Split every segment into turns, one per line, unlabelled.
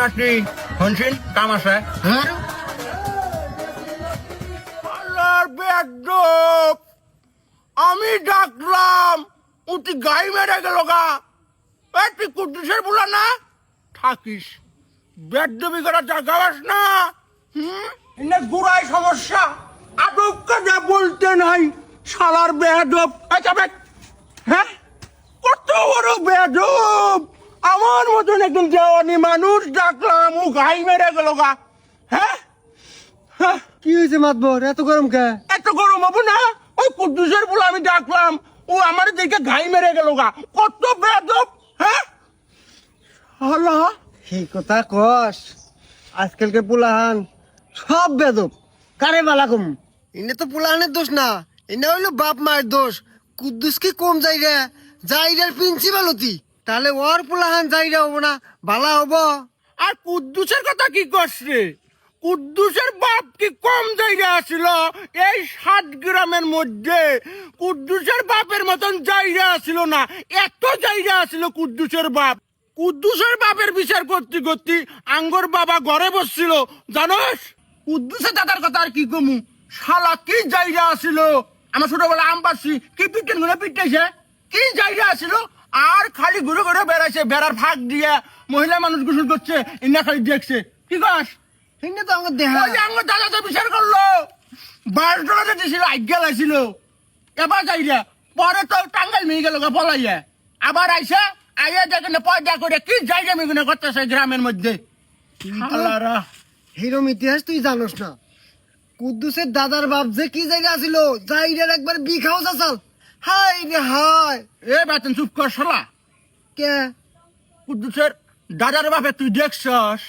নাচনি শুনছেন কাম আছে আমি ডাকলাম উঠি গাই মেরে গেল গা। তুই কুদ্দুসের বলা না? থাকিস। বেদবি করা জাগাবাস না। হুম? এনে গুড়াই সমস্যা। আদব কাজে বলতে নাই। শালার আচ্ছা হ্যাঁ? কত বড় আমার মতন একজন জওয়ানি মানুষ ডাকলাম ও গাই মেরে গেল গা। হ্যাঁ? হ্যাঁ?
কি হয়েছে মাতবর? এত গরম কে?
এত গরম হব না? ওই কুদ্দুসের বলে আমি ডাকলাম। ও আমার দিকে ঘাই মেরে গেল গা। কত বেদব। হ্যাঁ হলো
সেই কথা কস? আজকালকে পুলাহান সব বেদব। কারে বালা কম? এনে তো পুলাহানের দোষ না এনে হইল বাপ মায়ের দোষ। কুদ্দুস কি কম যাই রে যাইরার প্রিন্সিপাল হতি তাহলে ওর পুলাহান যাইরা হব না বালা হব।
আর কুদ্দুসের কথা কি করছ রে? কুদ্দুসের বাপ কি কম জায়গা আছিল? এই সাত গ্রামের মধ্যে কুদ্দুসের বাপের মতন জায়গা আছিল না। এত জায়গা আছিল কুদ্দুসের বাপ। কুদ্দুসের বাপের বিচার করতে করতে আঙ্গর বাবা ঘরে বসছিল। জানোস? কুদ্দুসের দাদার কথা আর কি কমু? শালা, কি জায়গা আছিল? আমার ছোটবেলা আম পাচ্ছি কি পিটেনগুলো পিটাইছে কি জায়গা আছিল? আর খালি ঘুরে ঘুরে বেড়াইছে, বেড়ার ফাঁক দিয়ে। মহিলা মানুষ গোসল করছে, ইন্না খালি দেখছে। কি কস?
এনে তো আমার দেহা।
ওই যে আমার দাদা তো বিচার করল। বাস ডলাতে দিছিল আজ্ঞা লাইছিল। এবার যাই রে পরে তো টাঙ্গাল মেয়ে গেল গা পলাইয়া। আবার আইসা আইয়া দেখেন পয়দা করে কি জায়গা মেগুনে করতেছে গ্রামের মধ্যে। আল্লাহরা
হিরম ইতিহাস তুই জানোস না। কুদ্দুসের দাদার বাপ যে কি জায়গা ছিল জাইরার একবার বিখাও চাচাল হাই রে হাই
এ বেতন চুপ কর শালা।
কে?
কুদ্দুসের দাদার বাপে তুই দেখছস?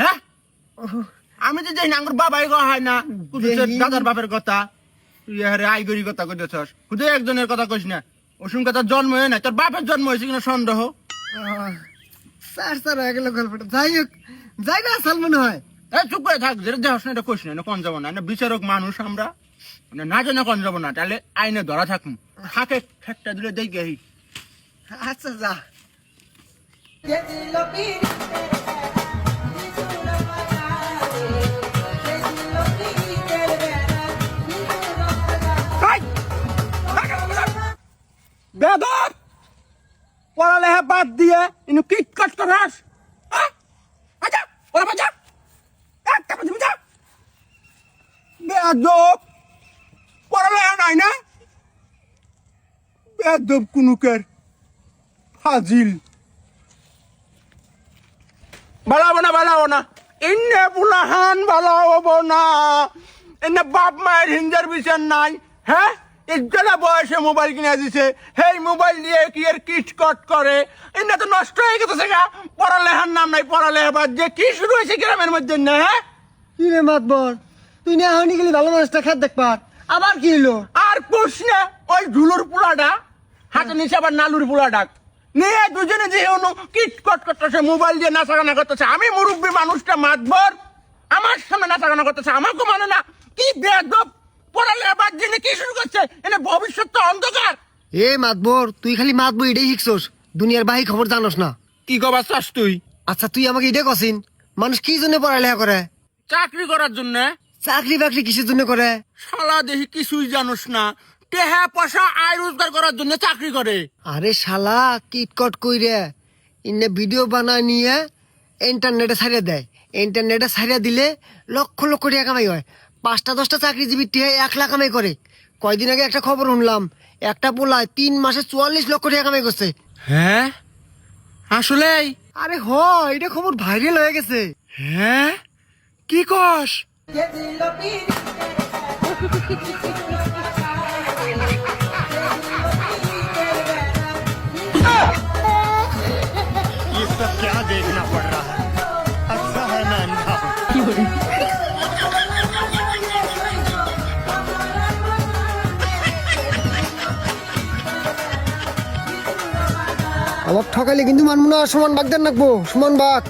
হ্যাঁ? আমি তো না আমার বাবাই গো হয় না। দাদার বাপের কথা তুই আরে আইগরি কথা কইতেছস। খুদে একজনের কথা কইস না ওসুম কথা জন্ম হয় না তোর বাপের জন্ম হয়েছে কিনা সন্দেহ?
স্যার স্যার হয়ে গেল গল্পটা। যাই হোক জায়গা আসাল মনে হয়।
এই চুপ করে থাক যেটা দেহস না এটা কইস না এটা কোন যাব না। না বিচারক মানুষ আমরা মানে না জানে কোন যাব না তাহলে আইনে ধরা থাকুম থাকে ফেকটা দিলে দেখে আহি
আচ্ছা যা।
পড়ালেখা বাদ দিয়ে ইনু কিট কাট করাস? আচ্ছা ওরা বাজা নাই না? কুনুকের ফাজিল। বালাবো না বালাবো না। ইন্নে পুলাহান ভালো না। এনে বাপ মায়ের হিঞ্জার বিচার নাই হ্যাঁ? ইজ্জলা বয়সে মোবাইল কিনে দিছে সেই মোবাইল দিয়ে কি এর কিট কট করে? এনে তো নষ্ট হয়ে গেছে গা। পড়ালেখার নাম নাই পড়ালেখা বাদ যে কি শুরু হয়েছে গ্রামের মধ্যে না হ্যাঁ?
কি রে মাতবর তুই না হয়নি গেলি ভালো মানুষটা খাত দেখ পার আবার কি হলো?
আর কোষ না ওই ঝুলুর পোলাটা হাতে নিচে আবার নালুর পোলা ডাক। নিয়ে দুজনে যে অনু কিট কট করতেছে মোবাইল দিয়ে নাচাগানা করতেছে। আমি মুরব্বী মানুষটা মাতবর। আমার সামনে নাচাগানা করতেছে আমাকে মানে না। কি বেদব পড়ালে আবার জেনে কি শুরু করছে? এনে ভবিষ্যৎ তো অন্ধকার।
এ মাতবর তুই খালি মাতবর এটাই শিখছস। দুনিয়ার বাহি খবর জানোস না।
কি কবার চাস তুই?
আচ্ছা তুই আমাকে এটা কছিন মানুষ কি জন্য পড়ালেখা করে?
চাকরি করার জন্য।
চাকরি বাকরি কিসের জন্য করে?
শালা দেখি কিছুই জানোস না। টেহা পয়সা আয় রোজগার করার জন্য চাকরি করে।
আরে শালা কিটকট কইরে। ইন্নে ভিডিও বানায় নিয়ে ইন্টারনেটে ছাড়িয়ে দেয়। ইন্টারনেটে ছাড়িয়ে দিলে লক্ষ লক্ষ টাকা কামাই হয়। পাঁচটা দশটা চাকরিজীবী টিহে এক লাখ কামাই করে। কয়দিন আগে একটা খবর শুনলাম একটা পোলায় তিন মাসে চুয়াল্লিশ লক্ষ টাকা কামাই করছে।
হ্যাঁ? আসলে
আরে হ এটা খবর ভাইরাল হয়ে গেছে।
হ্যাঁ? কি কস?
আমার ঠকালে কিন্তু মানমুনা সমান বাগদান রাখব সমান বাঘ।